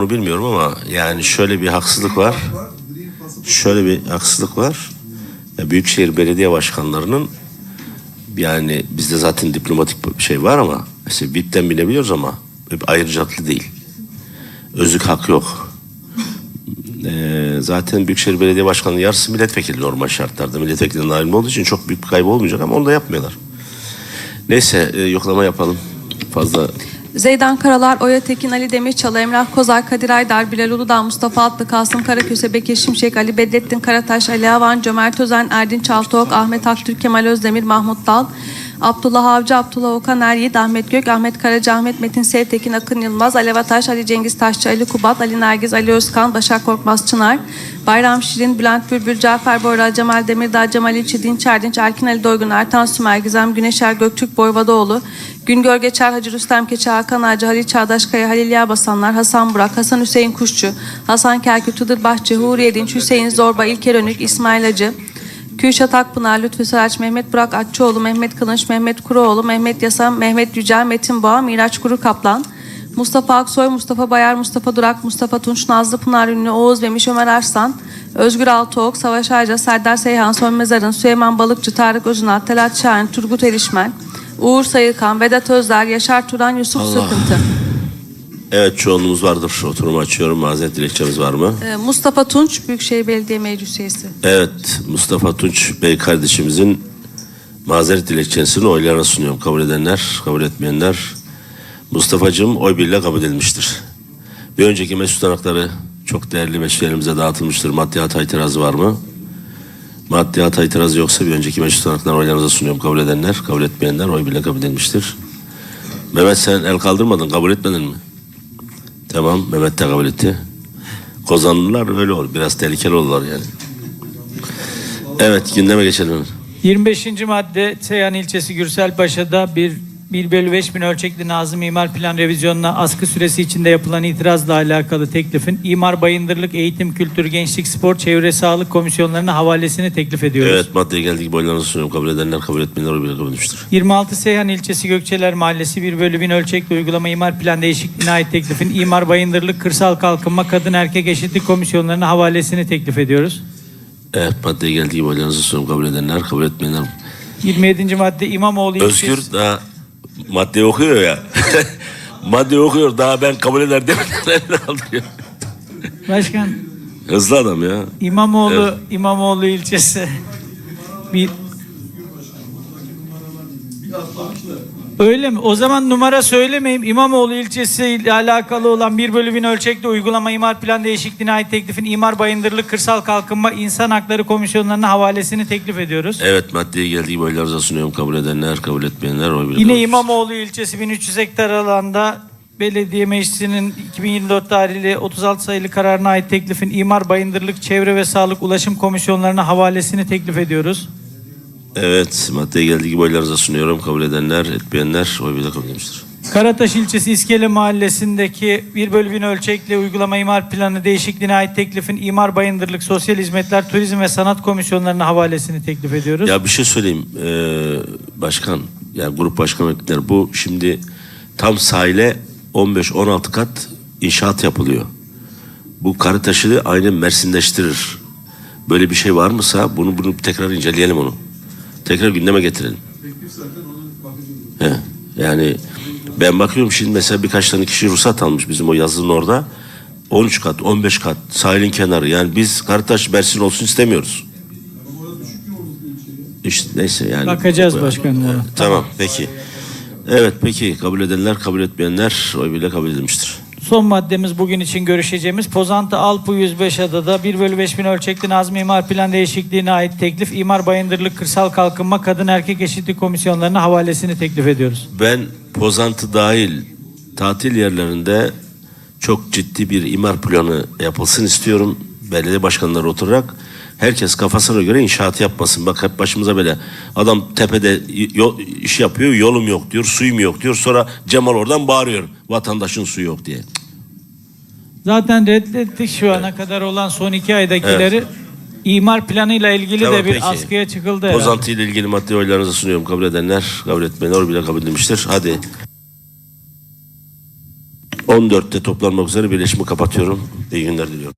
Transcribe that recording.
Bunu bilmiyorum ama yani şöyle bir haksızlık var. Şöyle bir haksızlık var. Ya Büyükşehir Belediye Başkanlarının yani bizde zaten diplomatik bir şey var ama mesela BİP'ten bilebiliyoruz ama ayrıcalıklı değil. Özlük hak yok. Ee, zaten Büyükşehir Belediye Başkanı yarısı milletvekili normal şartlarda. Milletvekilinden ayrılma olduğu için çok büyük bir kaybı olmayacak ama onu da yapmıyorlar. Neyse e, yoklama yapalım. Fazla Zeydan Karalar, Oya Tekin, Ali Demirçalı, Emrah Kozar, Kadir Aydar, Bilal Uludağ, Mustafa Atlı, Kasım Karaköse, Bekir Şimşek, Ali Bedrettin Karataş, Ali Avan, Cömert Özen, Erdinç Çaltıok, Ahmet Aktürk, Kemal Özdemir, Mahmut Dal, Abdullah Avcı, Abdullah Okan Eryiğit, Ahmet Gök, Ahmet Karaca, Ahmet Metin Sevtekin, Akın Yılmaz, Alev Ataş, Ali Cengiz Taşçı, Ali Kubat, Ali Nergiz, Ali Özkan, Başak Korkmaz Çınar, Bayram Şirin, Bülent Bülbül, Cafer Boyra, Cemal Demirdağ, Cemal İlçi, Dinç Erdinç, Erkin Ali Doygun, Ertan Sümer, Gizem Güneşer, Göktürk Boyvadoğlu, Güngör Geçer, Hacı Rüstem Keçe, Hakan Ağacı, Halil Çağdaşkaya, Halil Yağbasanlar, Hasan Burak, Hasan Hüseyin Kuşçu, Hasan Kerkük, Hıdır Bahçe, Huriye Dinç, Hüseyin Zorba, İlker Önük, İsmail Acı, Kürşat Akpınar, Lütfü Saraç, Mehmet Burak Atçıoğlu, Mehmet Kılınç, Mehmet Kuruoğlu, Mehmet Yasam, Mehmet Yücel, Metin Boğa, Miraç Kuru Kaplan, Mustafa Aksoy, Mustafa Bayar, Mustafa Durak, Mustafa Tunç, Nazlı Pınar Ünlü, Oğuz Memiş, Ömer Arslan, Özgür Altıok, Savaş Ayca, Serdar Seyhan, Sönmez Arın, Süleyman Balıkçı, Tarık Özünal, Telat Şahin, Turgut Erişmen, Uğur Sayıkan, Vedat Özler, Yaşar Turan, Yusuf Allah. Sıkıntı. Evet çoğunluğumuz vardır. Oturumu açıyorum. Mazeret dilekçemiz var mı? Ee, Mustafa Tunç, Büyükşehir Belediye Meclis Üyesi. Evet Mustafa Tunç Bey kardeşimizin mazeret dilekçesini oylarına sunuyorum. Kabul edenler, kabul etmeyenler. Mustafa'cığım oy birliğiyle kabul edilmiştir. Bir önceki mesut tutanakları çok değerli mesullerimize dağıtılmıştır. Maddiyata itirazı var mı? Maddiyata itirazı yoksa bir önceki mesut tutanakları oylarınıza sunuyorum. Kabul edenler, kabul etmeyenler oy birliğiyle kabul edilmiştir. Mehmet sen el kaldırmadın, kabul etmedin mi? Tamam, Mehmet de kabul etti. Kozanlılar öyle olur. Biraz tehlikeli olurlar yani. Evet, gündeme geçelim. 25. madde Seyhan ilçesi Gürselpaşa'da bir 1 bölü 5 bin ölçekli Nazım İmar Plan revizyonuna askı süresi içinde yapılan itirazla alakalı teklifin İmar Bayındırlık Eğitim Kültür Gençlik Spor Çevre Sağlık Komisyonlarına havalesini teklif ediyoruz. Evet, maddeye geldik. Boylarınızı sunuyorum. Kabul edenler, kabul etmeyenler oy kabul edilmiştir. 26 Seyhan ilçesi Gökçeler Mahallesi 1 bölü 1000 ölçekli uygulama imar plan değişikliğine ait teklifin İmar Bayındırlık Kırsal Kalkınma Kadın Erkek Eşitlik Komisyonlarına havalesini teklif ediyoruz. Evet, maddeye geldiği boylarınızı sunuyorum. Kabul edenler, kabul etmeyenler. 27. madde İmamoğlu ilçesi. Özgür daha maddeyi okuyor ya. maddeyi okuyor. Daha ben kabul eder demeden elini kaldırıyor. Başkan Hızlı adam ya. İmamoğlu. İmamoğlu ilçesi bir Öyle mi? O zaman numara söylemeyeyim. İmamoğlu ilçesi ile alakalı olan 1 bölü 1000 ölçekli uygulama imar plan değişikliğine ait teklifin İmar Bayındırlık Kırsal Kalkınma İnsan Hakları Komisyonlarına havalesini teklif ediyoruz. Evet, maddeye geldiği boylarınızı sunuyorum. Kabul edenler, kabul etmeyenler oy kabul Yine. İmamoğlu ilçesi 1300 hektar alanda belediye meclisinin 2024 tarihli 36 sayılı kararına ait teklifin İmar Bayındırlık Çevre ve Sağlık Ulaşım Komisyonlarına havalesini teklif ediyoruz. Evet, maddeye geldiği boylarınızı sunuyorum. Kabul edenler, etmeyenler oy birliğiyle kabul edilmiştir. Karataş ilçesi İskele mahallesindeki 1 bölü 1000 ölçekli uygulama imar planı değişikliğine ait teklifin İmar Bayındırlık Sosyal Hizmetler Turizm ve Sanat Komisyonlarına havalesini teklif ediyoruz. Ya bir şey söyleyeyim ee, başkan yani grup başkan vekilleri bu şimdi tam sahile 15-16 kat inşaat yapılıyor. Bu Karataş'ı aynı Mersinleştirir. Böyle bir şey var mısa bunu bunu tekrar inceleyelim onu. Tekrar gündeme getirelim. He, yani ben bakıyorum şimdi mesela birkaç tane kişi ruhsat almış bizim o yazının orada. 13 kat, 15 kat sahilin kenarı. Yani biz Karataş Mersin olsun istemiyoruz. İşte neyse yani. Bakacağız başkanım. Tamam peki. Evet peki kabul edenler kabul etmeyenler oy bile kabul edilmiştir. Son maddemiz bugün için görüşeceğimiz Pozantı Alpu 105 adada 1 bölü 5 bin ölçekli Nazmi İmar Plan Değişikliğine ait teklif İmar Bayındırlık Kırsal Kalkınma Kadın Erkek Eşitlik Komisyonlarına havalesini teklif ediyoruz. Ben Pozantı dahil tatil yerlerinde çok ciddi bir imar planı yapılsın istiyorum. Belediye başkanları oturarak herkes kafasına göre inşaat yapmasın. Bak hep başımıza böyle adam tepede yol, iş yapıyor yolum yok diyor suyum yok diyor. Sonra Cemal oradan bağırıyor vatandaşın suyu yok diye. Zaten reddettik şu ana kadar olan son iki aydakileri. İmar planıyla ilgili Tamam, de bir peki. askıya çıkıldı herhalde. Pozantı ile ilgili madde oylarınızı sunuyorum. Kabul edenler, kabul etmeyenler oy bile kabul edilmiştir. Hadi. 14'te toplanmak üzere birleşimi kapatıyorum. İyi günler diliyorum.